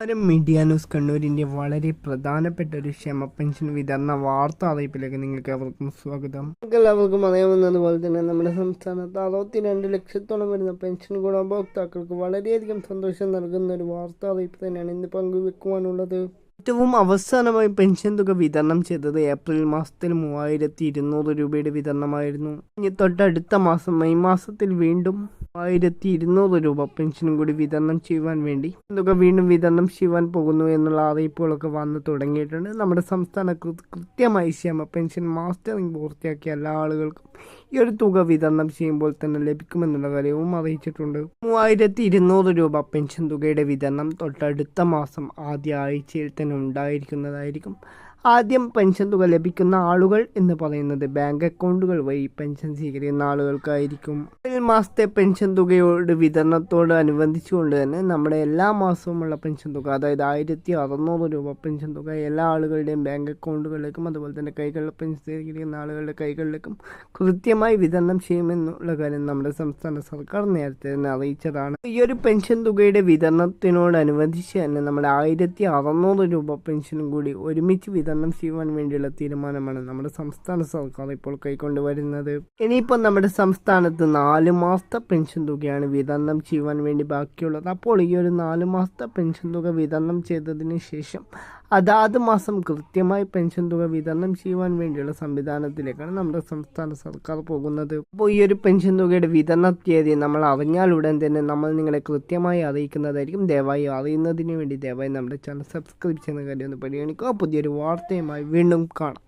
നമസ്കാരം. Media news കണ്ണൂരിന്റെ വളരെ പ്രധാനപ്പെട്ട ഒരു ക്ഷമ പെൻഷൻ വിതരണ വാർത്താ അറിയിപ്പിലേക്ക് നിങ്ങൾക്ക് അവർക്കും സ്വാഗതം. നിങ്ങൾക്ക് എല്ലാവർക്കും അറിയാവുന്നതുപോലെ തന്നെ നമ്മുടെ സംസ്ഥാനത്ത് അറുപത്തിരണ്ട് ലക്ഷത്തോളം വരുന്ന പെൻഷൻ ഗുണഭോക്താക്കൾക്ക് വളരെയധികം സന്തോഷം നൽകുന്ന ഒരു വാർത്താ അറിയിപ്പ് തന്നെയാണ് ഇന്ന് പങ്കുവെക്കുവാനുള്ളത്. ഏറ്റവും അവസാനമായി പെൻഷൻ തുക വിതരണം ചെയ്തത് ഏപ്രിൽ മാസത്തിൽ മൂവായിരത്തി ഇരുന്നൂറ് രൂപയുടെ വിതരണമായിരുന്നു. ഇനി തൊട്ടടുത്ത മാസം മെയ് മാസത്തിൽ വീണ്ടും മൂവായിരത്തി ഇരുന്നൂറ് രൂപ പെൻഷനും കൂടി വിതരണം ചെയ്യുവാൻ വേണ്ടി എന്തൊക്കെ വീണ്ടും വിതരണം ചെയ്യുവാൻ പോകുന്നു എന്നുള്ള അറിയിപ്പുകളൊക്കെ വന്നു തുടങ്ങിയിട്ടുണ്ട്. നമ്മുടെ സംസ്ഥാന കൃത്യമായി ക്ഷമ പെൻഷൻ മാസ്റ്ററിംഗ് പൂർത്തിയാക്കിയ എല്ലാ ആളുകൾക്കും ഈ ഒരു തുക വിതരണം ചെയ്യുമ്പോൾ തന്നെ ലഭിക്കുമെന്നുള്ള കാര്യവും അറിയിച്ചിട്ടുണ്ട്. മൂവായിരത്തി ഇരുന്നൂറ് രൂപ പെൻഷൻ തുകയുടെ വിതരണം തൊട്ടടുത്ത മാസം ആദ്യ ആഴ്ചയിൽ തന്നെ ഉണ്ടായിരിക്കുന്നതായിരിക്കും. ആദ്യം പെൻഷൻ തുക ലഭിക്കുന്ന ആളുകൾ എന്ന് പറയുന്നത് ബാങ്ക് അക്കൗണ്ടുകൾ വഴി പെൻഷൻ സ്വീകരിക്കുന്ന ആളുകൾക്കായിരിക്കും. ഏഴ് മാസത്തെ പെൻഷൻ തുകയോട് വിതരണത്തോട് അനുബന്ധിച്ചുകൊണ്ട് തന്നെ നമ്മുടെ എല്ലാ മാസവുമുള്ള പെൻഷൻ തുക അതായത് ആയിരത്തി അറുന്നൂറ് രൂപ പെൻഷൻ തുക എല്ലാ ആളുകളുടെയും ബാങ്ക് അക്കൗണ്ടുകളിലേക്കും അതുപോലെ തന്നെ കൈകളിൽ പെൻഷൻ സ്വീകരിക്കുന്ന ആളുകളുടെ കൈകളിലേക്കും കൃത്യമായി വിതരണം ചെയ്യുമെന്നുള്ള കാര്യം നമ്മുടെ സംസ്ഥാന സർക്കാർ നേരത്തെ തന്നെ അറിയിച്ചതാണ്. ഈ ഒരു പെൻഷൻ തുകയുടെ വിതരണത്തിനോടനുബന്ധിച്ച് തന്നെ നമ്മുടെ ആയിരത്തി അറുന്നൂറ് രൂപ പെൻഷനും കൂടി ഒരുമിച്ച് വിതരണം ചെയ്യുവാൻ വേണ്ടിയുള്ള തീരുമാനമാണ് നമ്മുടെ സംസ്ഥാന സർക്കാർ ഇപ്പോൾ കൈക്കൊണ്ടുവരുന്നത്. ഇനിയിപ്പോൾ നമ്മുടെ സംസ്ഥാനത്ത് നാല് മാസത്തെ പെൻഷൻ തുകയാണ് വിതരണം ചെയ്യുവാൻ വേണ്ടി ബാക്കിയുള്ളത്. അപ്പോൾ ഈ ഒരു നാല് മാസത്തെ പെൻഷൻ തുക വിതരണം ചെയ്തതിന് ശേഷം അതാത് മാസം കൃത്യമായി പെൻഷൻ തുക വിതരണം ചെയ്യുവാൻ വേണ്ടിയുള്ള സംവിധാനത്തിലേക്കാണ് നമ്മുടെ സംസ്ഥാന സർക്കാർ പോകുന്നത്. അപ്പോൾ ഈ ഒരു പെൻഷൻ തുകയുടെ വിതരണ തീയതി നമ്മൾ അറിഞ്ഞാൽ ഉടൻ തന്നെ നമ്മൾ നിങ്ങളെ കൃത്യമായി അറിയിക്കുന്നതായിരിക്കും. ദയവായി അറിയുന്നതിന് വേണ്ടി ദയവായി നമ്മുടെ ചാനൽ സബ്സ്ക്രൈബ് ചെയ്യുന്ന കാര്യം ഒന്ന് പരിഗണിക്കുക. പുതിയൊരു വാർത്തയുമായി വീണ്ടും കാണാം.